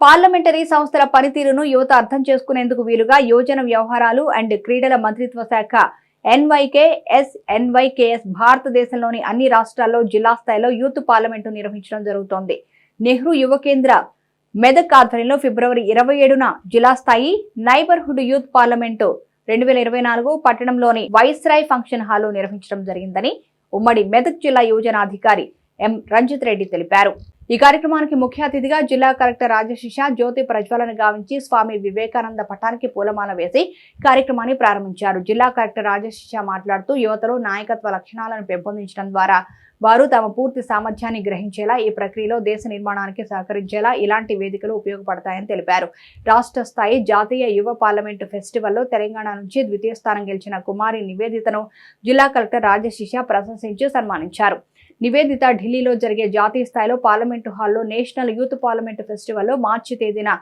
Parliamentary సంస్థల పనితీరును యువత అర్థం చేసుకునేందుకు వీలుగా యువజన వ్యవహారాలు అండ్ క్రీడల మంత్రిత్వ శాఖ ఎన్వైకే ఎస్ ఎన్వైకేఎస్ భారతదేశంలోని అన్ని రాష్ట్రాల్లో జిల్లా స్థాయిలో యూత్ పార్లమెంటు నిర్వహించడం జరుగుతోంది. నెహ్రూ యువ కేంద్ర మెదక్ ఆధ్వర్యంలో ఫిబ్రవరి ఇరవై ఏడున జిల్లా స్థాయి నైబర్హుడ్ యూత్ పార్లమెంటు రెండు వేల ఇరవై నాలుగు పట్టణంలోని వైస్రాయ్ ఫంక్షన్ హాల్లో నిర్వహించడం జరిగిందని ఉమ్మడి మెదక్ జిల్లా యువజన అధికారి ఎం రంజిత్ రెడ్డి తెలిపారు. ఈ కార్యక్రమానికి ముఖ్య అతిథిగా జిల్లా కలెక్టర్ రాజశిష జ్యోతి ప్రజ్వలన గావించి స్వామి వివేకానంద పటానికి పూలమాల వేసి కార్యక్రమాన్ని ప్రారంభించారు. జిల్లా కలెక్టర్ రాజశిష మాట్లాడుతూ యువతలో నాయకత్వ లక్షణాలను పెంపొందించడం ద్వారా వారు తమ పూర్తి సామర్థ్యాన్ని గ్రహించేలా ఈ ప్రక్రియలో దేశ నిర్మాణానికి సహకరించేలా ఇలాంటి వేదికలు ఉపయోగపడతాయని తెలిపారు. రాష్ట్ర స్థాయి జాతీయ యువ పార్లమెంటు ఫెస్టివల్లో తెలంగాణ నుంచి ద్వితీయ స్థానం గెలిచిన కుమారి నివేదితను జిల్లా కలెక్టర్ రాజశిష ప్రశంసించి సన్మానించారు. నివేదిత ఢిల్లీలో జరిగే జాతీయ స్థాయిలో పార్లమెంటు హాల్లో నేషనల్ యూత్ పార్లమెంటు ఫెస్టివల్లో మార్చి తేదీన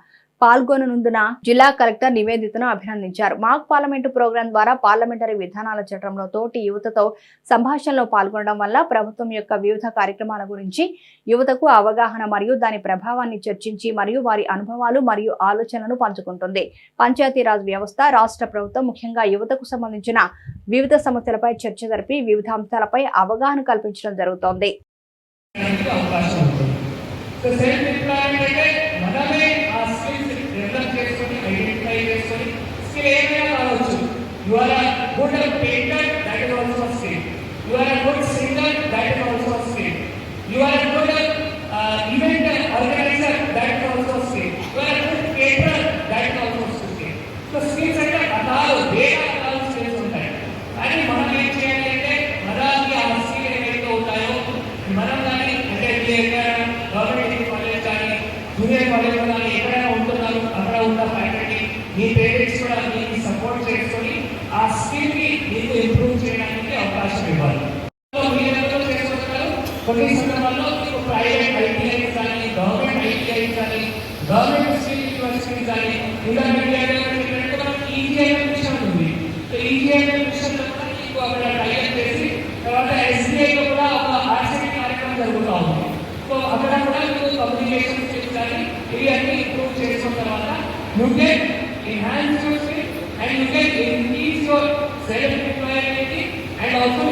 పాల్గొననుందున జిల్లా కలెక్టర్ నివేదితను అభినందించారు. మాక్ పార్లమెంటు ప్రోగ్రాం ద్వారా పార్లమెంటరీ విధానాల చట్టంలో తోటి యువతతో సంభాషణలో పాల్గొనడం వల్ల ప్రభుత్వం యొక్క వివిధ కార్యక్రమాల గురించి యువతకు అవగాహన మరియు దాని ప్రభావాన్ని చర్చించి మరియు వారి అనుభవాలు మరియు ఆలోచనలను పంచుకుంటుంది. పంచాయతీరాజ్ వ్యవస్థ రాష్ట్ర ప్రభుత్వం ముఖ్యంగా యువతకు సంబంధించిన వివిధ సమస్యలపై చర్చ జరిపి వివిధ అంశాలపై అవగాహన కల్పించడం జరుగుతోంది. అవకాశం ఉంటుంది సో సెల్ఫ్ ఎంప్లాయ్మెంట్ అయితే మనమే కావచ్చు you are a good painter that is also skill you are a good singer that is also skill you are a good event organiser that is also skill you are a good caterer that is also skill so skills అంటే రకాలు వేల రకాల skills ఉంటాయి కానీ మనం ఏం చేయాలి అంటే మనకి ఆ స్కిల్ ఏవైతే ఉంటాయో మనం కానీ అంటే చేసుకుంటారు కొన్ని సందర్భాల్లో మీకు ప్రైవేట్ ఐటీఐ కానీ గవర్నమెంట్ ఐటీఐ కానీ గవర్నమెంట్ స్కిల్ యూనివర్సిటీ కానీ ఇంటర్మీడియట్ ఈజీఐ మిషన్ ఉంది సో ఈజీఐ మిషన్ కూడా మీకు అక్కడ టైప్ చేసి తర్వాత ఎస్బీఐ లో కూడా ఒక ఆర్సీటీ కార్యక్రమం జరుగుతూ ఉంది సో అక్కడ కూడా మీకు కమ్యూనికేషన్ స్కిల్స్ కానీ ఇవి అన్ని ఇంప్రూవ్ చేసుకున్న తర్వాత you can enhance your skill and you can increase your self employability and also